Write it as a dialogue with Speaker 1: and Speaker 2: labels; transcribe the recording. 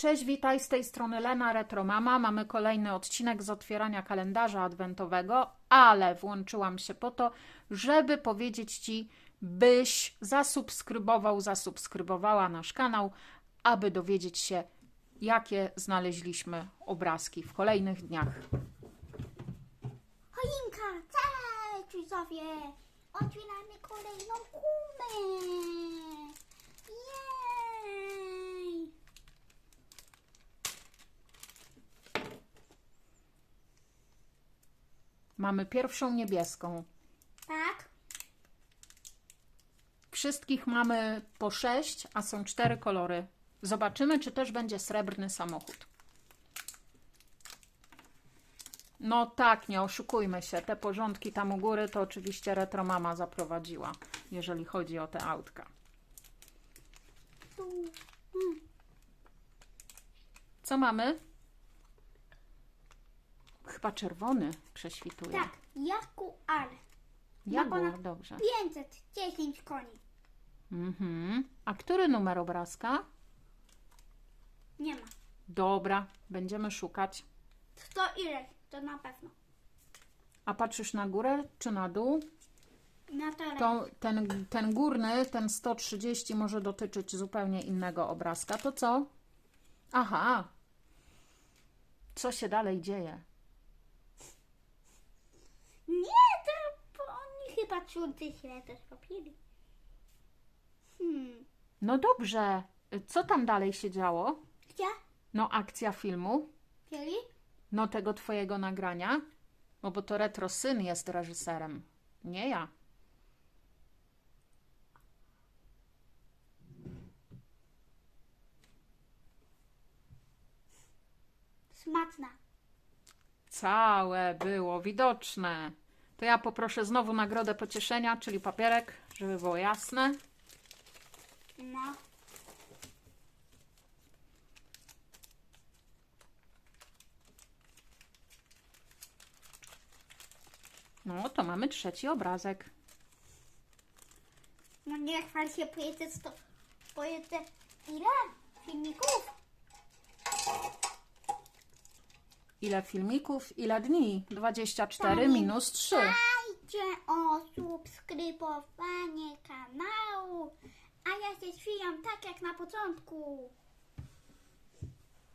Speaker 1: Cześć, witaj z tej strony Lena Retromama. Mamy kolejny odcinek z otwierania kalendarza adwentowego, ale włączyłam się po to, żeby powiedzieć Ci, byś zasubskrybował, zasubskrybowała nasz kanał, aby dowiedzieć się, jakie znaleźliśmy obrazki w kolejnych dniach.
Speaker 2: Cześć widzowie! Otwieramy kolejną gumę!
Speaker 1: Mamy pierwszą niebieską.
Speaker 2: Tak?
Speaker 1: Wszystkich mamy po sześć, a są cztery kolory. Zobaczymy, czy też będzie srebrny samochód. No tak, nie oszukujmy się. Te porządki tam u góry to oczywiście retromama zaprowadziła, jeżeli chodzi o te autka. Co mamy? Chyba czerwony prześwituje.
Speaker 2: Tak, Jaguar.
Speaker 1: Jaguar, dobrze.
Speaker 2: 510 koni.
Speaker 1: Mhm. A który numer obrazka?
Speaker 2: Nie ma.
Speaker 1: Dobra, będziemy szukać.
Speaker 2: To ile? To na pewno.
Speaker 1: A patrzysz na górę czy na dół?
Speaker 2: Na to,
Speaker 1: To ten, ten górny, ten 130 może dotyczyć zupełnie innego obrazka. To co? Aha. Co się dalej dzieje?
Speaker 2: Nie, to oni chyba czuły się też papiery. Hmm.
Speaker 1: No dobrze. Co tam dalej się działo?
Speaker 2: Gdzie?
Speaker 1: No akcja filmu.
Speaker 2: Wieli?
Speaker 1: No tego twojego nagrania. No bo to retro syn jest reżyserem. Nie ja.
Speaker 2: Smaczna.
Speaker 1: Całe było widoczne. To ja poproszę znowu nagrodę pocieszenia, czyli papierek, żeby było jasne.
Speaker 2: No.
Speaker 1: No, to mamy trzeci obrazek.
Speaker 2: No nie chwal się, pojedę sto... Pojedę... Ile? Filmików?
Speaker 1: Ile filmików, ile dni? 24
Speaker 2: Pamię-
Speaker 1: minus 3.
Speaker 2: Dajcie o subskrybowanie kanału, a ja się świjam tak jak na początku.